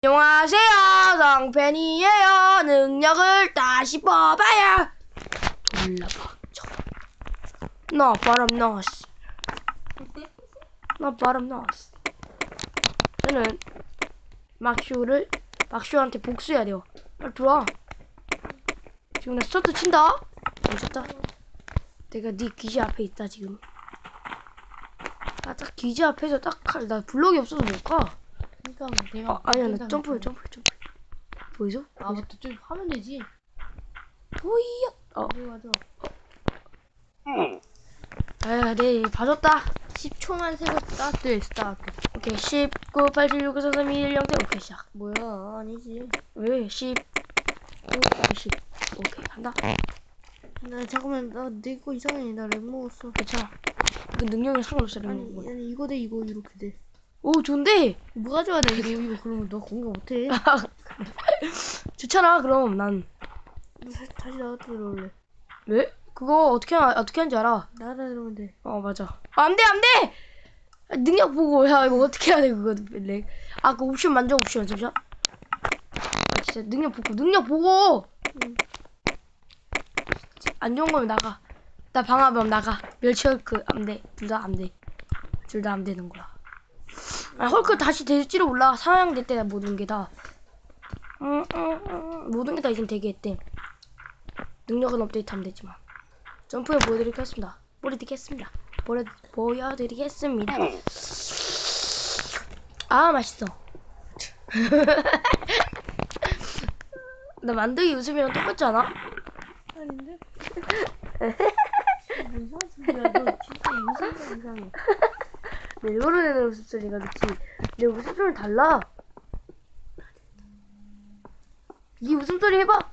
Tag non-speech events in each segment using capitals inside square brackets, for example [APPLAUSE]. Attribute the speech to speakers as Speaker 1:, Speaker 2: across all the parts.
Speaker 1: 안녕하세요, 성팬이에요. 능력을 다시 뽑아야. 올라봐, 저. 나 바람 나왔어. 나 바람 나왔어. 저는 막슈를 막슈한테 복수해야 돼요. 빨리 들어와. 지금 나 스타트 친다. 미쳤다. 내가 네 기지 앞에 있다 지금. 아, 딱 기지 앞에서 딱 나 블록이 없어서 못 가.
Speaker 2: 그러니까 내가
Speaker 1: 아, 아니야, 나
Speaker 2: 그-
Speaker 1: 점프해, 점프해. 보이죠?
Speaker 2: 아 맞다 좀 하면 되지
Speaker 1: 보이요. 어,
Speaker 2: 맞아 맞아
Speaker 1: 아, 네, 봐줬다.
Speaker 2: 10초만 세고 스타트 스타트
Speaker 1: 오케이, 19, 8, 7, 6, 5, 4, 3, 2, 1, 0, 대 오케이, 시작.
Speaker 2: 뭐야 아니지
Speaker 1: 왜? 10, 9, 10. 오케이, 간다.
Speaker 2: 나 잠깐만 나내거 이상해 나 렉 먹었어
Speaker 1: 괜찮아. 그 능력이 상관없어,
Speaker 2: 아니
Speaker 1: 능력.
Speaker 2: 아니 이거 대 이거 이렇게 돼
Speaker 1: 오, 좋은데?
Speaker 2: 뭐가 좋아 나 이거 이거 그러면 너 공격 못해 [LAUGHS]
Speaker 1: 좋잖아, 그럼 난.
Speaker 2: 너 다시, 나한테 들어올래
Speaker 1: 왜? 그거 어떻게, 하, 어떻게 하는지 알아.
Speaker 2: 나한테 들어오면 돼
Speaker 1: 어, 맞아. 아, 안 돼, 안 돼! 아, 능력 보고, 야, 이거 어떻게 해야 돼, 그거. 렉. 아, 그 옵션 만져, 옵션, 잠시만. 아, 진짜, 능력 보고, 능력 보고!
Speaker 2: 응.
Speaker 1: 안 좋은 거면 나가. 나 방화범 나가. 멸치헐크 안 돼. 둘 다 안 돼. 둘 다 안 되는 거야. 아, 헐크 다시 몰라. 상향될 때다 모든 게 다. 모든 게 다 이젠 되게 했대. 능력은 업데이트하면 되지만. 점프해 보여드리겠습니다. 보여드리겠습니다. 보여, 보여드리겠습니다. 아, 맛있어. [LAUGHS] 나 만들기 웃음이랑 똑같지 않아?
Speaker 2: 아닌데? [LAUGHS] 뭐 이상한 소리야 너 진짜 이상해 이상해
Speaker 1: 내 일부러 내는 웃음소리가 그렇지. 내 웃음소리는 달라. 네 웃음소리 해봐.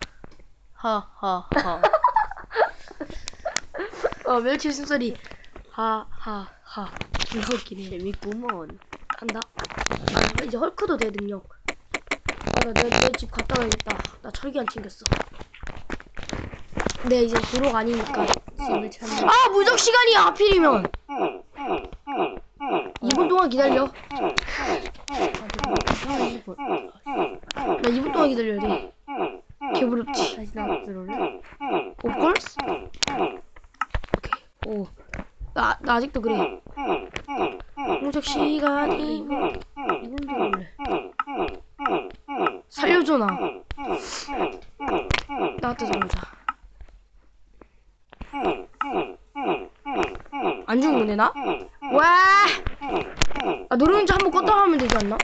Speaker 2: 하하하 [LAUGHS]
Speaker 1: 어, 멸치 웃음소리. 하, 하, 하. 이거 웃기네.
Speaker 2: 재밌구먼
Speaker 1: 간다. 아, 이제 헐크도 돼, 능력. 아, 나내집 갔다 와야겠다. 나 철기 안 챙겼어. 내 이제 도로가 아니니까.
Speaker 2: 집을 찾는
Speaker 1: 아, 무적 시간이야, 하필이면. 2분 동안 기다려. 나 2분 동안 기다려야 돼. 개부럽지.
Speaker 2: 다시 나한테 들어올래?
Speaker 1: 오컬스? 오케이. 오. 나, 나 아직도 그래. 무적 시간이
Speaker 2: 이건 들어올래
Speaker 1: 살려줘 나. 나한테 들어오자. 안 죽는데 나? 와! 아 노래 자 한번 껐다 하면 되지 않나?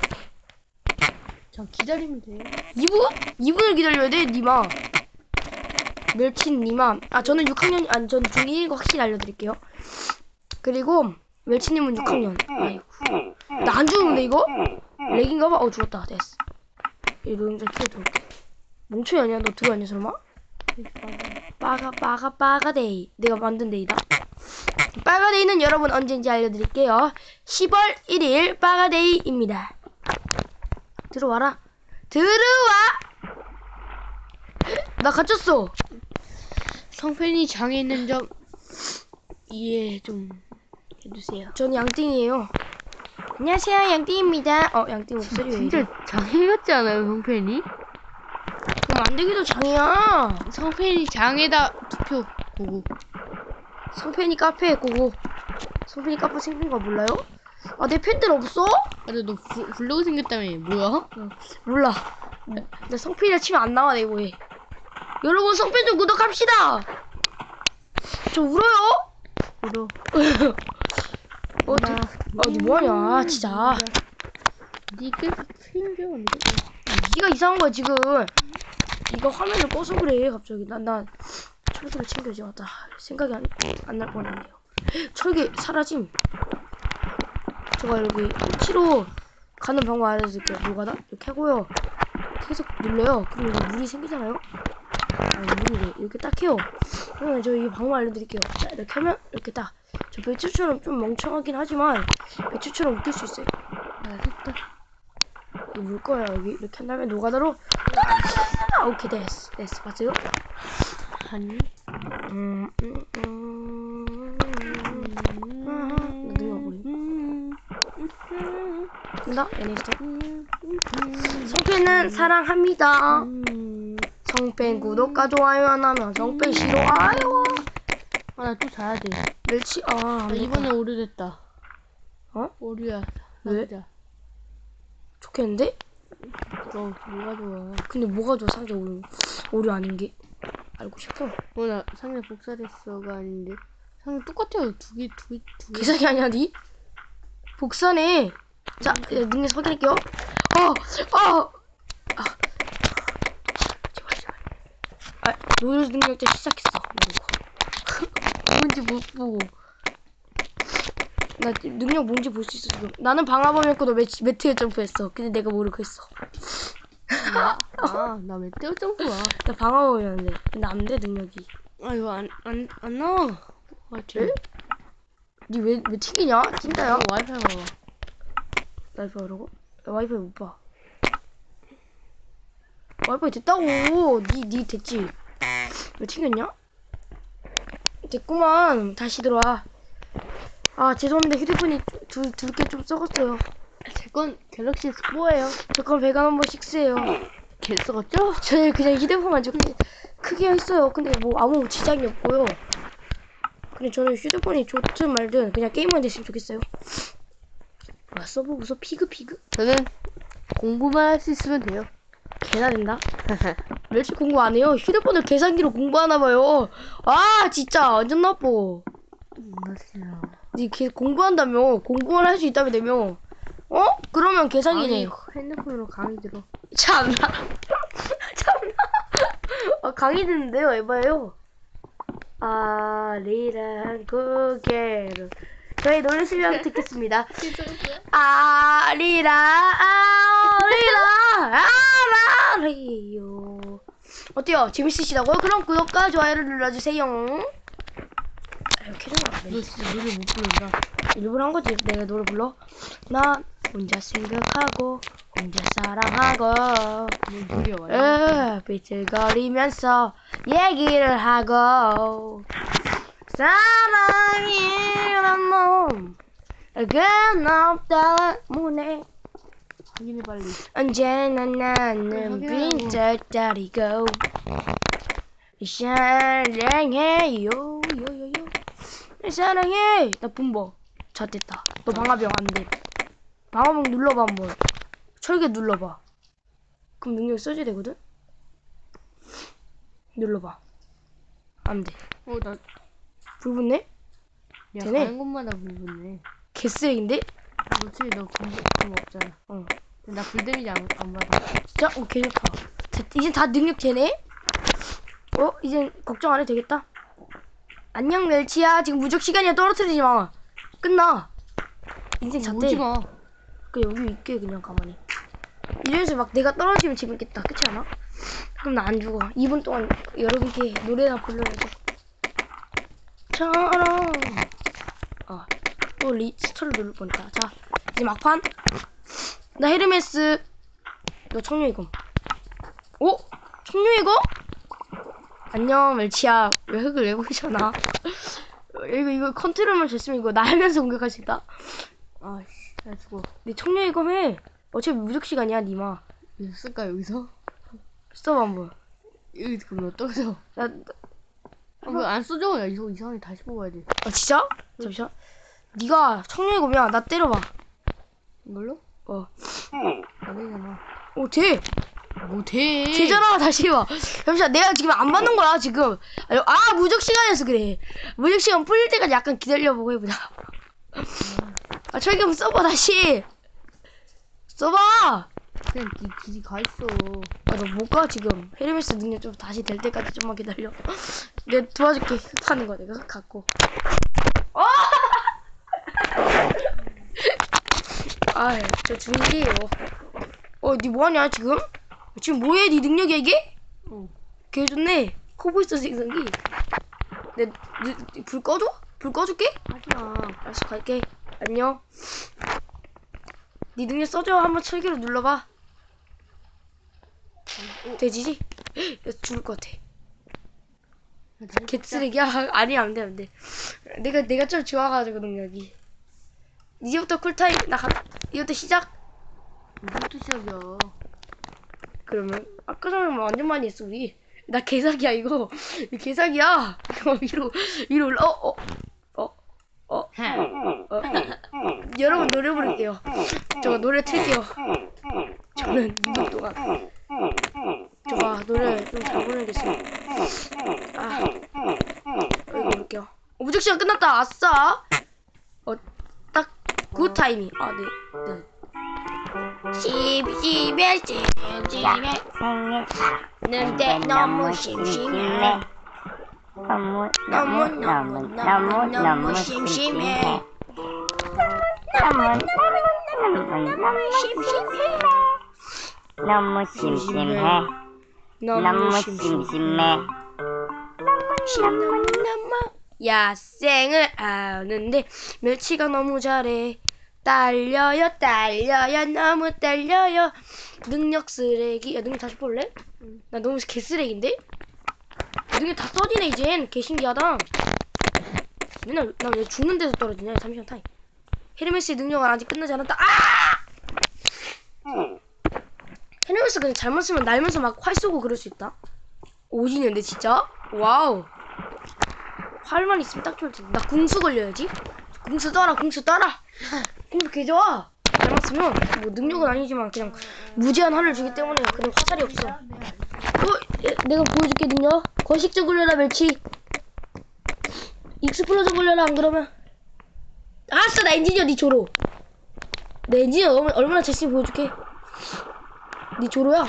Speaker 2: 자 기다리면 돼
Speaker 1: 2분? 2분을 기다려야 돼, 니마. 멸친 니마. 아, 저는 6학년, 아니, 전 중1인 거 확실히 알려드릴게요. 그리고, 멸치님은 6학년. 아이고. 나 안 죽는데, 이거? 렉인가 봐? 어, 죽었다. 됐어. 이런 좀 키워줄게. 멍청이 아니야? 너 들어왔냐, 설마? 빠가, 빠가, 빠가 데이. 내가 만든 데이다. 빠가데이는 여러분 언제인지 알려드릴게요. 10월 1일 빠가데이입니다. 들어와라. 들어와! 나 갇혔어.
Speaker 2: 성팬이 장에 있는 점 이해 좀 해주세요
Speaker 1: 저는 양띵이에요. 안녕하세요, 양띵입니다. 어, 양띵 목소리 왜 이래?
Speaker 2: 진짜 장애 같지 않아요 성팬이?
Speaker 1: 그럼 안 되기도 장이야.
Speaker 2: 성팬이 장에다 투표 보고
Speaker 1: 성팬이 카페에 고고. 성팬이 카페 생긴 거 몰라요? 아, 내 팬들 없어?
Speaker 2: 근데 너 부, 블로그 생겼다며 뭐야?
Speaker 1: 몰라. 나 성팬이라 치면 안 나와, 네이버에. 여러분, 성팬 좀 구독합시다. 저 울어요?
Speaker 2: 울어 [LAUGHS]
Speaker 1: 어, 저, 아, 너 뭐하냐, 아, 진짜.
Speaker 2: 니가 생겨
Speaker 1: 네가 이상한 거야 지금 이거 화면을 꺼서 그래 갑자기 난나 철기를 챙겨야지 맞다. 생각이 안안날 뻔했네요. 철기 사라짐. 제가 여기 치로 가는 방법 알려드릴게요. 뭐가다? 이렇게 하고요. 계속 눌러요. 그럼 여기 물이 생기잖아요. 아 물이래 이렇게 딱 해요. 그러면 저 이 방법 알려드릴게요. 자 이렇게 하면 이렇게 딱저 배추처럼 좀 멍청하긴 하지만 배추처럼 웃길 수 있어요. 아 됐다. 물 거야 여기. 이렇게 한 다음에 노가다로. 아, 오케이 됐어. 됐어. 봤어요?
Speaker 2: 아니
Speaker 1: 음, 음, 음, 음. 나.
Speaker 2: 음, 음, 음.
Speaker 1: 성팬은 사랑합니다.
Speaker 2: 음.
Speaker 1: 성팬 구독과 좋아요 안 하면 성팬 싫어요.
Speaker 2: 아, 나 또 자야 돼.
Speaker 1: 멸치 아
Speaker 2: 아,
Speaker 1: 안
Speaker 2: 이번에. 오류됐다.
Speaker 1: 어?
Speaker 2: 오류야.
Speaker 1: 왜?
Speaker 2: 상자.
Speaker 1: 좋겠는데?
Speaker 2: 어, 뭐가 좋아.
Speaker 1: 근데 뭐가 좋아 상자 오류 오류 아닌 게 알고 싶어.
Speaker 2: 어, 나 상자 복사됐어가 아닌데. 상자 똑같아요. 두 개, 두 개, 두 개.
Speaker 1: 계산이 아니야 니? 복사네. 자 예, 능력 확인할게요. 어, 어. 아, 제발 제발. 아 노래 능력자 시작했어. [LAUGHS] 뭔지 못 보고. 나 능력 뭔지 볼 수 있어 지금. 나는 방아범이었고 너 매트에 점프했어. 근데 내가 모르고 했어.
Speaker 2: 나? 아, 나 메테오 점프야.
Speaker 1: 나 방아범이었는데. 근데 안 돼 능력이.
Speaker 2: 아, 이거 안, 안, 안 나와. 아, 쟤.
Speaker 1: 니왜 왜 튕기냐? 진짜야?
Speaker 2: 어, 와이파이 봐봐.
Speaker 1: 와이파이 그러고? 나 와이파이 못 봐. 와이파이 됐다고. 니, 니 됐지? 왜 튕겼냐? 됐구만. 다시 들어와. 아, 죄송합니다. 휴대폰이 두, 두개 좀 썩었어요.
Speaker 2: 제건 갤럭시 S4예요.
Speaker 1: 저건 베가 넘버 6예요.
Speaker 2: 개 썩었죠?
Speaker 1: 저희 그냥 휴대폰만 좀 크게, 크게 했어요. 근데 뭐 아무 지장이 없고요. 근데 저는 휴대폰이 좋든 말든 그냥 게임만 됐으면 좋겠어요. 와, 서버 무서 피그 피그?
Speaker 2: 저는 공부만 할 수 있으면 돼요.
Speaker 1: 개나 된다. [LAUGHS] 멸치 공부 안 해요. 휴대폰을 계산기로 공부하나 봐요. 아 진짜 완전 나빠. 니걔 공부한다며 공부만 할 수 있다며 되며. 어? 그러면 계산기네.
Speaker 2: 아니, 핸드폰으로 강의 들어.
Speaker 1: 참나. [LAUGHS] 참나. 아 강의 듣는데요. 에바예요. 아리랑 고개로 저희 노래 실력 듣겠습니다. 아 리라 아 리라 아 라리요 어때요? 재밌으시다고요? 그럼 구독과 좋아요를 눌러주세요 아유 캐릭터
Speaker 2: 안너
Speaker 1: 돼.
Speaker 2: 진짜 노래 못 부른다.
Speaker 1: 일부러 한 거지 내가 노래 불러 난 혼자 생각하고 혼자 사랑하고
Speaker 2: 너 노래.
Speaker 1: 으, 비틀거리면서 얘기를 하고 사랑이란 놈 그건 없다 문에
Speaker 2: 확인해 빨리.
Speaker 1: 언제나 나는. 빈털다리고 사랑해요 요요요 사랑해. 나 분버. 자 됐다. 너 방화병 안돼. 방화병 눌러봐 한번. 철개 눌러봐. 그럼 능력 써줘야 되거든? 눌러봐. 안돼.
Speaker 2: 어, 나,
Speaker 1: 불 붙네?
Speaker 2: 야,
Speaker 1: 되네.
Speaker 2: 가는 곳마다 불 붙네.
Speaker 1: 개쓰레기인데?
Speaker 2: 그렇지, 너 공부, 그거 없잖아.
Speaker 1: 어.
Speaker 2: 나 불데미지 안, 안 받아.
Speaker 1: 진짜 오케이 좋다. 자, 이제 다 능력 되네? 어 이제 걱정 안 해도 되겠다 안녕 멸치야. 지금 무적 시간이야. 떨어뜨리지 마. 끝나. 인생 잣대.
Speaker 2: 오지 마.
Speaker 1: 그 여기 있게 그냥 가만히. 이래서 막 내가 떨어지면 재밌겠다. 그렇지 않아? 그럼 나 안 죽어. 2분 동안 여러분께 노래나 불러야지. 처럼 아또 리스터를 누를 뻔했다 자 이제 막판. 나 헤르메스. 너 청룡이검 오? 청룡이검? 안녕 멸치야 왜 흙을 왜 보이잖아 [LAUGHS] 이거 이거 컨트롤만 됐으면 이거 날면서 공격할 수 있다
Speaker 2: 아, 씨, 나 죽어.
Speaker 1: 내 청룡이검 해 어차피 무적 시간이야 니마
Speaker 2: 여기서 쓸까, 여기서?
Speaker 1: 써봐 한번
Speaker 2: 여기 그럼 너 떨어져.
Speaker 1: 나,
Speaker 2: 아, 왜안 써져? 야, 이거 이상하게 다시 뽑아야 돼.
Speaker 1: 아 진짜? 잠시만 니가 청룡이검이야 나 때려봐
Speaker 2: 이걸로?
Speaker 1: 어.
Speaker 2: 안 되잖아.
Speaker 1: 오 돼!
Speaker 2: 못해.
Speaker 1: 되잖아 다시 해봐. 잠시만 내가 지금 안 받는 거야 지금. 아 무적 시간이어서 그래. 무적 시간 풀릴 때까지 약간 기다려보고 해보자. 아 철경 써봐 다시. 써봐!
Speaker 2: 그냥 니 길이 가 있어.
Speaker 1: 아 너 못 가 지금. 헤르메스 능력 좀 다시 될 때까지 좀만 기다려. 내가 도와줄게. 흙 하는 거 내가 흙 갖고. 어! 아저 중기예요. 어 니 뭐하냐 지금 지금 뭐해 니 능력이야 이게?
Speaker 2: 어.
Speaker 1: 개 좋네 코보이스 생성기 내불 꺼줘? 불 꺼줄게?
Speaker 2: 하지 마.
Speaker 1: 알았어 갈게 안녕 니 능력 써줘 한번 철기로 눌러봐 돼지지? 야, 죽을 것 같아. 개쓰레기야 [LAUGHS] 아니 안돼 안돼 내가 내가 좀 좋아가지고 능력이 이제부터 쿨타임 나 가, 이제부터 시작
Speaker 2: 무슨 뜻이야?
Speaker 1: 그러면 아까 전에 완전 많이 했어 우리. 나 개사기야 이거. 개사기야. 이거 [LAUGHS] 위로 위로 올라. 어 어. 어. 어. 어. 여러분 노래 부를게요. 저 노래 틀게요. 저는 2분 동안 저가 노래 좀잘 부르겠어요. 아, 이거 부를게요. 어, 무적 시간 끝났다. 아싸. 어, 딱 굿 타이밍. 아, 네. 심심해 심심해 는데 너무 심심해.
Speaker 3: 너무
Speaker 1: 너무
Speaker 3: 너무
Speaker 1: 너무
Speaker 3: 너무
Speaker 1: 심심해.
Speaker 3: 너무 너무 너무
Speaker 1: 심심해.
Speaker 3: 너무 심심해.
Speaker 1: 너무 심심해. 야생을 아는데 멸치가 너무 잘해. 딸려요 딸려요 너무 딸려요. 능력 쓰레기. 야 능력 다시 볼래? 나 너무 개쓰레기인데? 능력 다 써지네 이젠. 개신기하다. 맨날 나 왜 죽는 데서 떨어지냐 잠시만 타임. 헤르메스의 능력은 아직 끝나지 않았다. 아! 헤르메스 그냥 잘못 쓰면 날면서 막 활 쏘고 그럴 수 있다. 오지는데 진짜? 와우. 활만 있으면 딱 좋을 텐데. 나 궁수 걸려야지. 궁수 떠라 궁수 떠라 [LAUGHS] 궁수 개 좋아 잘 맞으면 뭐 능력은 아니지만 그냥 무제한 활을 주기 때문에 그냥 화살이 없어. 어? 예, 내가 보여줄게 능력. 거식적 걸려라 멸치. 익스플로전 걸려라 안 그러면. 알았어 나 엔지니어 니 조로. 내 엔지니어 얼마- 얼마나 잘쓰면 보여줄게. 니 조로야.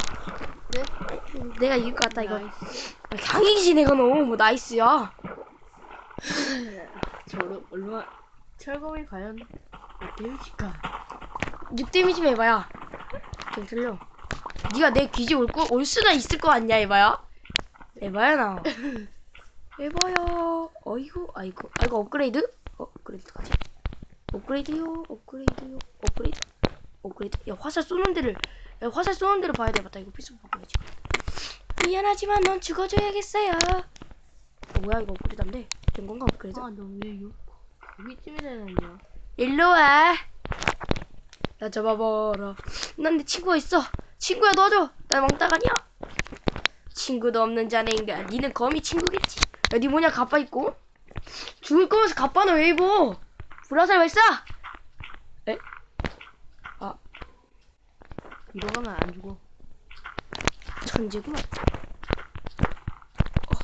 Speaker 2: 네?
Speaker 1: 내가 이길 것 같다 이거.
Speaker 2: 나이스.
Speaker 1: 강이지 내가 너무 뭐 나이스야.
Speaker 2: 저로 얼마 철검이 과연 어떻게 해줄까?
Speaker 1: 6데미지면 에바야. 좀 들려. 네가 내 귀지 올, 거, 올 수나 있을 거 아니야 에바야? 에바야 나. [LAUGHS] 에바야. 어이구 아이고. 아이고 업그레이드? 어, 업그레이드까지. 업그레이드요 업그레이드요 업그레이드. 업그레이드. 야 화살 쏘는 데를 야 화살 쏘는 데를 봐야 돼 맞다. 이거 필수 바꿔야지. 미안하지만 넌 죽어줘야겠어요. 어, 뭐야 이거 업그레이드 안돼 된 건가 업그레이드?
Speaker 2: 아 너왜 여기쯤에 되느냐?
Speaker 1: 일로 와. 나 잡아봐라. 난 내 친구가 있어. 친구야 넣어줘. 나 멍따가냐? 친구도 없는 자네인가. 니는 거미 친구겠지. 야, 니 뭐냐 가빠 입고? 죽을 거면서 가빠는 왜 입어? 불화살 발사. 에? 아
Speaker 2: 이러 가면 안 죽어.
Speaker 1: 천재구만. 어,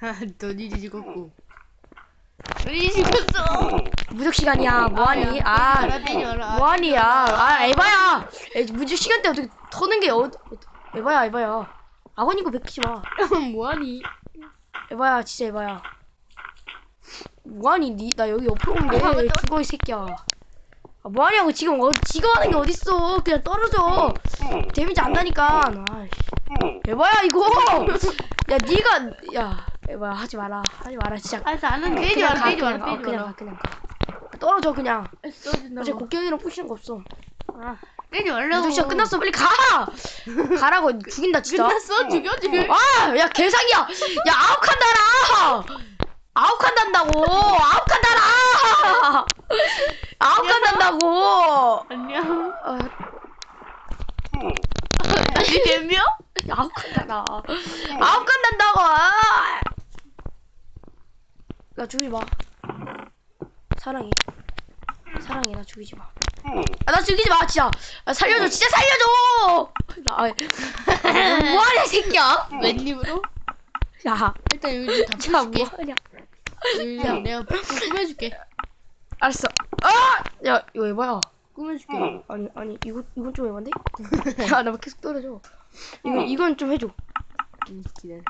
Speaker 1: 그래.
Speaker 2: 너니 [LAUGHS] 죽었고. 너니 죽었어.
Speaker 1: 무적 시간이야. 뭐하니? 아. 뭐하니야? 아, 에바야. 에, 무적 시간 때 어떻게 터는 게 어, 어, 에바야, 에바야. 아버님 거 베끼지 마. [LAUGHS]
Speaker 2: 뭐하니?
Speaker 1: 에바야 진짜 에바야 뭐하니 니, 나 여기 옆으로 온게
Speaker 2: 아,
Speaker 1: 왜 죽어 이 새끼야 아, 뭐하냐고 지금 어, 지금 하는 게 어딨어 그냥 떨어져 데미지 안 나니까 아이씨 에바야 이거 야 니가 야 에바야 하지 마라 하지 마라 진짜
Speaker 2: 알았어 안은 빼지
Speaker 1: 그냥
Speaker 2: 마라
Speaker 1: 가
Speaker 2: 빼지
Speaker 1: 그냥
Speaker 2: 마라
Speaker 1: 가 어,
Speaker 2: 빼지
Speaker 1: 그냥
Speaker 2: 마라.
Speaker 1: 가 그냥 가 떨어져 그냥 어제
Speaker 2: 써진다고.
Speaker 1: 곡괭이랑 부시는 거 없어
Speaker 2: 아, 빼지 말라고.
Speaker 1: 시간 끝났어 빨리 가 가라고 죽인다 진짜
Speaker 2: 끝났어 죽여 지금.
Speaker 1: 아, 야, 개사기야! 야, 아홉 칸 달아! 아홉 칸 단다고! 아홉 칸 달아! 아홉 칸 단다고!
Speaker 2: 안녕.
Speaker 1: 아,
Speaker 2: 다시 몇 명?
Speaker 1: 아홉 칸 달아. 아홉 칸 단다고! 나 죽이지 마. 사랑해. 사랑해, 나 죽이지 마. 아, 나 죽이지 마, 진짜! 아, 살려줘, 진짜 살려줘! 나, 아, [LAUGHS] 뭐하냐, 이 새끼야!
Speaker 2: 웬입으로?
Speaker 1: 야,
Speaker 2: 일단 여기 다
Speaker 1: 자,
Speaker 2: 풀어줄게.
Speaker 1: 뭐하냐.
Speaker 2: 여기 내가 꾸며줄게.
Speaker 1: 알았어. 아! 야, 이거 해봐요.
Speaker 2: 꾸며줄게.
Speaker 1: 아니 아니 이거 이건 좀 해반데? 야 [LAUGHS] 나왜 계속 떨어져? 이거 이건 좀 해줘.
Speaker 2: 응, 기다려.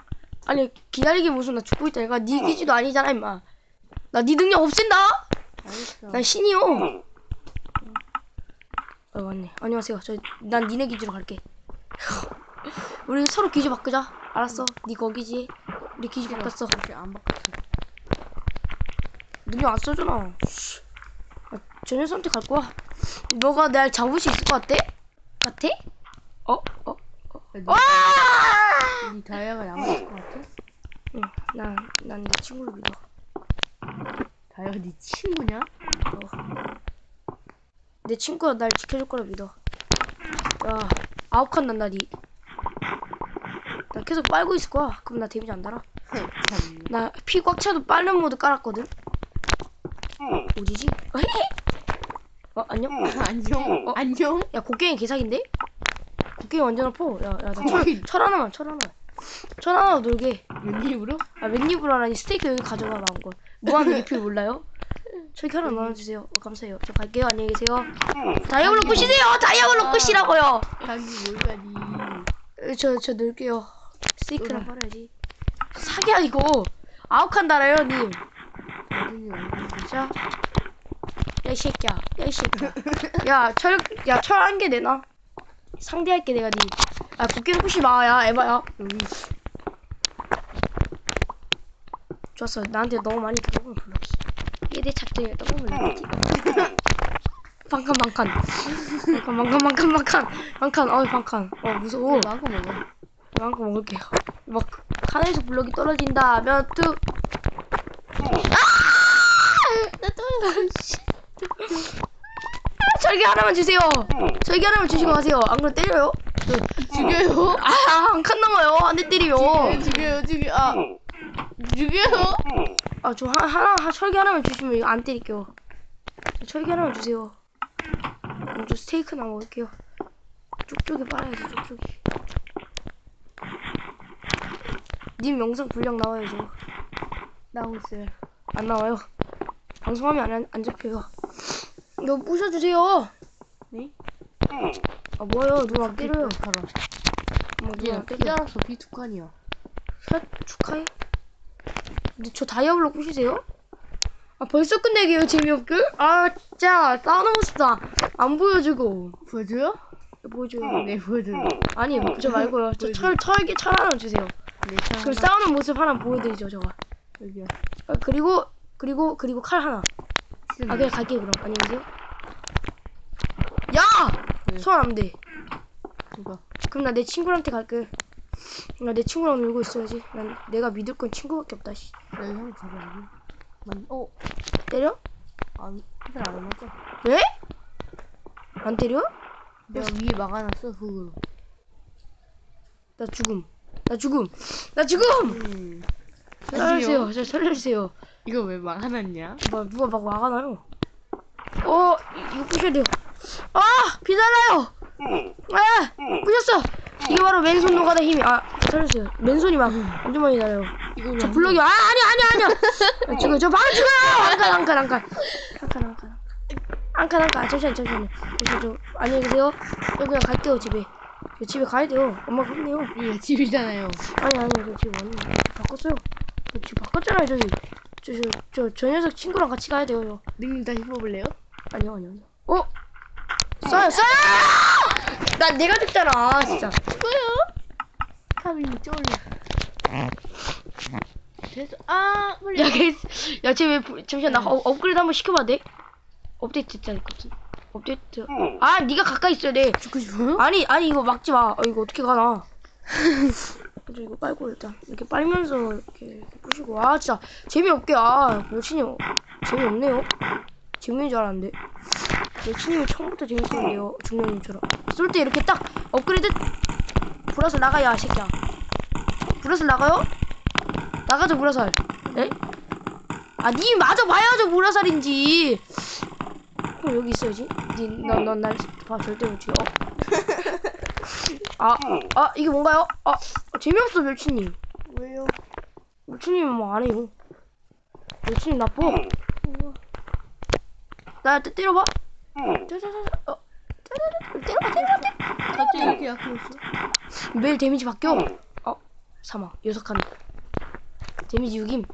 Speaker 1: 아니 기다리기 무슨 나 죽고 있다니까 네 기지도 아니잖아 임마. 나네 능력 없앤다.
Speaker 2: 알겠어.
Speaker 1: 난 신이요. 아 맞네. 안녕하세요. 저 난 니네 기지로 갈게. [LAUGHS] 우리 서로 기지 바꾸자. 알았어. 네 거기지. 우리 기지 바꿨어.
Speaker 2: 혹시 안 바꿨어.
Speaker 1: 능력 안 써주나. 아, 전혀 선택할 거야. 너가 날 잡을 수 있을 것 같아? 같아? 어? 어? 와!
Speaker 2: 이 다이아가 남았을 것 같아?
Speaker 1: 응, 난, 난 내 친구를 믿어.
Speaker 2: 다이아가 네 친구냐?
Speaker 1: 내내 친구가 날 지켜줄 거라 믿어. 야, 아홉 칸 난다, 니. 나 계속 빨고 있을 거야. 그럼 나 데미지 안 달아.
Speaker 2: 참.
Speaker 1: 나피 꽉 차도 빠른 모드 깔았거든. 어디지? 어, 안녕? [LAUGHS]
Speaker 2: 안녕.
Speaker 1: 어?
Speaker 2: 안녕.
Speaker 1: 야, 곡괭이 개사기인데? 곡괭이 완전 아파. 야, 야, 나 철,
Speaker 2: 곡괭이.
Speaker 1: 철 하나만, 철 하나만. 철 하나 놀게.
Speaker 2: 웬일으로?
Speaker 1: 아, 맨입으로 하라니 스테이크 여기 가져가 나온 거. 무한 리필 몰라요? 저기 하나 나눠주세요. 어, 감사해요. 저 갈게요. 안녕히 계세요. 다이아블로 끝이세요. 다이아블로 끝이라고요.
Speaker 2: 자기 뭘 가니.
Speaker 1: 어, 저, 저 놀게요. 스테이크랑. 팔아야지. 사기야, 이거. 아홉 칸 달아요, 님. 자. 야, 이 새끼야. 야, 이 새끼야. 야, 철, 야, 철 한 개 내놔. 상대할게, 내가 니. 아, 국경 푸시 마, 야, 에바야. 좋았어. 나한테 너무 많이 들어오면 불러기. 얘내 작전이 너무. 반칸, 반칸. 반칸, 반칸, 반칸, 반칸. 반칸, 어이, 반칸. 어, 무서워.
Speaker 2: 마고 먹어.
Speaker 1: 마음껏 먹을게요. 막 하늘에서 블럭이 떨어진다. 몇 뚝. 아! 나 떨어져. 씨. 아, 절개 하나만 주세요. 절개 하나만 주시고 가세요. 안 그러면 때려요.
Speaker 2: 죽여요.
Speaker 1: 아, 한 칸 넘어요. 한 대 때리면.
Speaker 2: 죽여요. 죽여. 아. 죽여요.
Speaker 1: 아, 저 하, 하나, 하, 철개 하나만 주시면 이거 안 때릴게요. 저 철개 하나만 주세요. 그럼 저 스테이크나 먹을게요. 쪽쪽이 빨아야지, 쪽쪽이. 님 영상 분량 나와요, 저.
Speaker 2: 나오고 있어요.
Speaker 1: 안 나와요. 방송하면 안, 안 잡혀요. 이거 부셔주세요.
Speaker 2: 네?
Speaker 1: 아, 뭐예요? 누가 때려요.
Speaker 2: 바로.
Speaker 1: 뭐,
Speaker 2: 얘
Speaker 1: 누가 때려.
Speaker 2: 피자라서 비투칸이야.
Speaker 1: 샷, 축하해. 근데 저 다이아블로 부시세요? 아, 벌써 끝내게요, 재미없게? 아, 진짜, 싶다. 안 보여주고.
Speaker 2: 보여줘요?
Speaker 1: 보여줘요.
Speaker 2: 네, 보여줘요.
Speaker 1: 아니, 저 말고요. 저 철, 철기 철 하나 주세요.
Speaker 2: 네, 차
Speaker 1: 그럼
Speaker 2: 하나.
Speaker 1: 싸우는 모습 하나 보여드리죠, 저가.
Speaker 2: 여기요.
Speaker 1: 아, 그리고, 그리고, 그리고 칼 하나. 아, 그냥 갈게요, 그럼. 안녕히 계세요. 야!
Speaker 2: 네.
Speaker 1: 소환 안 돼.
Speaker 2: 누가?
Speaker 1: 그럼 나 내 친구한테 갈게. 나 내 친구랑 놀고 있어야지. 난 내가 믿을 건 친구밖에 없다. 씨.
Speaker 2: 여기 형 가봐야지. 만, 어?
Speaker 1: 때려?
Speaker 2: 안, 피자 안 맞죠?
Speaker 1: 왜? 안 때려?
Speaker 2: 내가 위에 막아놨어, 그걸로.
Speaker 1: 나 죽음. 나 죽음. 나 죽음.
Speaker 2: 음.
Speaker 1: 살려주세요. 저 살려주세요.
Speaker 2: 이거 왜 막아놨냐?
Speaker 1: 뭐 누가 막 와가 나요? 어 이- 이거 부셔야 돼요. 아 비달라요. 아 부셨어. 이게 바로 맨손 노가다 힘이. 아 살려주세요. 맨손이 막 완전 많이.
Speaker 2: 이거
Speaker 1: 저 블럭이 아 아니 아니 아니야. 아, [LAUGHS] 지금 저 방금 죽어요. 안칸 안칸 안칸 안칸 안칸 안칸 안칸 잠시만 잠시만요. 잠시만 저 안녕히 계세요. 저 그냥 갈게요 집에. 저 집에 가야 돼요. 엄마 혼내요.
Speaker 2: 이거 집이잖아요.
Speaker 1: 아니 아니 저 지금 왔는데 바꿨어요. 저 지금 바꿨잖아요 저기. 저저 저 저 녀석 친구랑 같이 가야 돼요. 저.
Speaker 2: 능님 다시 뽑을래요?
Speaker 1: 아니요 아니요. 아니요. 어? 쏴요 쏴요! 나 내가 죽잖아 진짜.
Speaker 2: 뭐요? 카빈이 쫄려. 됐어. 아.
Speaker 1: 야, 걔, 야, 쟤 왜, 부- 잠시만, 나 업, 업그레이드 한번 시켜봐도 돼? 업데이트 됐잖아, 거든 업데이트. 아, 네가 가까이 있어야 돼.
Speaker 2: 죽고 싶어요?
Speaker 1: 아니, 아니, 이거 막지 마. 어, 이거 어떻게 가나. 저 이거 빨고 일단. 이렇게 빨면서 이렇게, 이렇게 부시고. 아, 진짜. 재미없게. 아, 여친이 재미없네요. 재미인 줄 알았는데. 여친님이 처음부터 재밌었는데요. 중년님처럼. 쏠때 이렇게 딱 업그레이드. 불화살 나가야, 새끼야. 불화살 나가요? 나가죠, 불화살. 네? 아, 니 맞아 봐야죠, 불화살인지. 그럼 여기 있어야지. 니, 넌, 넌, 날 봐, 절대 못 죽여. 아, 아, 이게 뭔가요? 아, 재미없어, 멸치님.
Speaker 2: 왜요?
Speaker 1: 멸치님은 뭐안 해요. 멸치님 나빠. 나 때- 때려봐. 짜자자자. 어. 짜자자. 때려봐, 때려봐.
Speaker 2: 갑자기 이렇게 약해졌어?
Speaker 1: 매일 데미지 바뀌어. 어, 사망. 여섯 칸. 데미지 6임.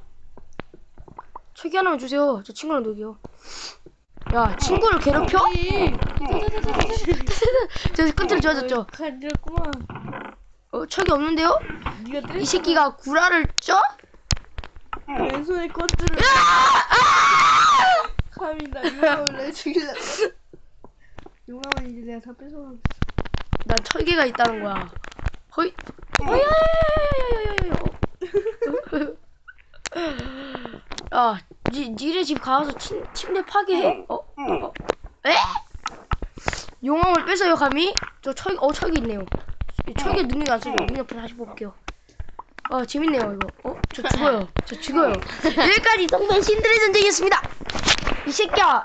Speaker 1: 철기 하나만 주세요. 저 친구랑 놀게요. 야, 친구를 괴롭혀? 저 컨트롤 좋아졌죠?
Speaker 2: 간지럽구만.
Speaker 1: 어, 철기 없는데요?
Speaker 2: 네가 때렸
Speaker 1: 이 새끼가 구라를 쪄?
Speaker 2: 왼손에 꽃 용감을 내 죽이려고. 용감은 이제 내가 다 뺏어가고
Speaker 1: 난 철기가 있다는 거야. 허이. 허야야야야야야야. 야, 니, 니네 집 가서 침, 침대 파괴해? 어? 어? 에? 용암을 뺏어요 감히 저 철, 어 철기 있네요 이 철기 능력이 안 쓰죠 능력 다시 뽑을게요 아 재밌네요 이거 어? 저 죽어요 [LAUGHS] 저 죽어요 여기까지 성대 신들의 전쟁이었습니다 이 새끼야